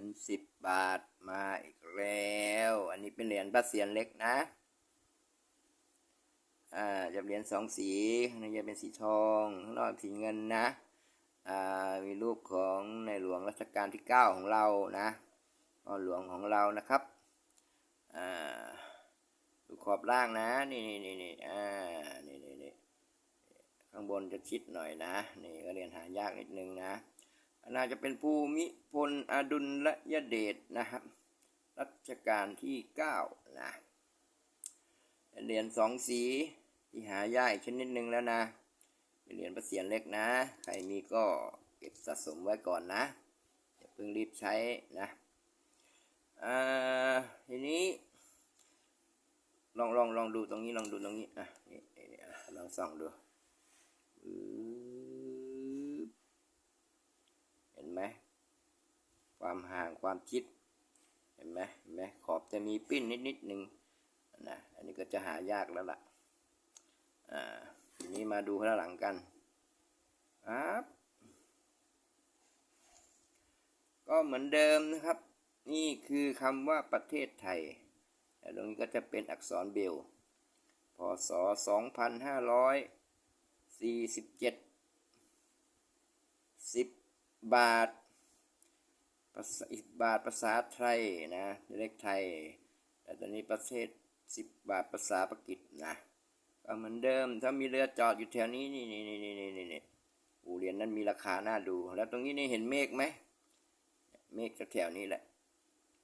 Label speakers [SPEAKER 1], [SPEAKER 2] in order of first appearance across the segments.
[SPEAKER 1] ญสิบบาทมาอีกแล้ว อันนี้เป็นเหรียญบัตรเสียนเล็กนะ อ่าจะเหรียญสองสีข้างในจะเป็นสีทองข้างนอกสีเงินนะ อ่ามีรูปของในหลวงรัชกาลที่เก้าของเรานะพ่อหลวงของเรานะครับ อ่าดูขอบล่างนะ นี่นี่นี่นี่อ่า นี่นี่นี่ข้างบนจะชิดหน่อยนะ นี่ก็เรียนหายากนิดนึงนะ น่าจะเป็นภูมิพลอดุลยเดชนะครับ รัชกาลที่เก้านะเหรียญสองสีที่หายากชนิดหนึ่งแล้วนะเป็นเหรียญประเสียนเล็กนะ ใครมีก็เก็บสะสมไว้ก่อนนะอย่าเพิ่งรีบใช้นะอ่าทีนี้ ลองลองลองดูตรงนี้ลองดูตรงนี้อะนี่นี่นี่อะลองส่องดูปึ๊บเห็นไหม ความคิด เห็นไหมเห็นไหมขอบจะมีปิ้นนิดนิดหนึ่งนะ อันนี้ก็จะหายากแล้วล่ะ อ่า ทีนี้มาดูข้างหลังกันครับก็เหมือนเดิมนะครับ นี่คือคำว่าประเทศไทยแต่ตรงนี้ก็จะเป็นอักษรเบล พศ 2547 10 บาท อีกบาทภาษาไทยนะเลขไทย แต่ตอนนี้ประเทศ10บาทภาษาปากีสนะก็เหมือนเดิม ถ้ามีเรือจอดอยู่แถวนี้นี่นี่นี่นี่นี่นี่นี่อูเหรียญนั้นมีราคาน่าดู แล้วตรงนี้นี่เห็นเมฆไหมเมฆแถวนี้แหละ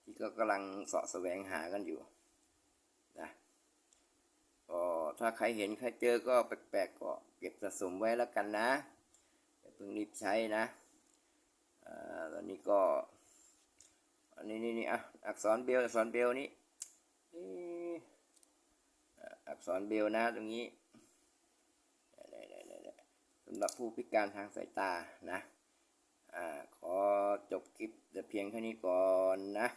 [SPEAKER 1] ที่ก็กำลังเสาะแสวงหากันอยู่นะก็ถ้าใครเห็นใครเจอก็แปลกๆก็เก็บสะสมไว้แล้วกันนะอย่าเพิ่งรีบใช้นะอตอนนี้ก็ นนี้นี่นี่อะอักษรเบลอักษรเบลนี้นี่อักษรเบลนะตรงนี้สำหรับผู้พิการทางสายตานะอ่าขอจบคลิปแต่เพียงแค่นี้ก่อนนะ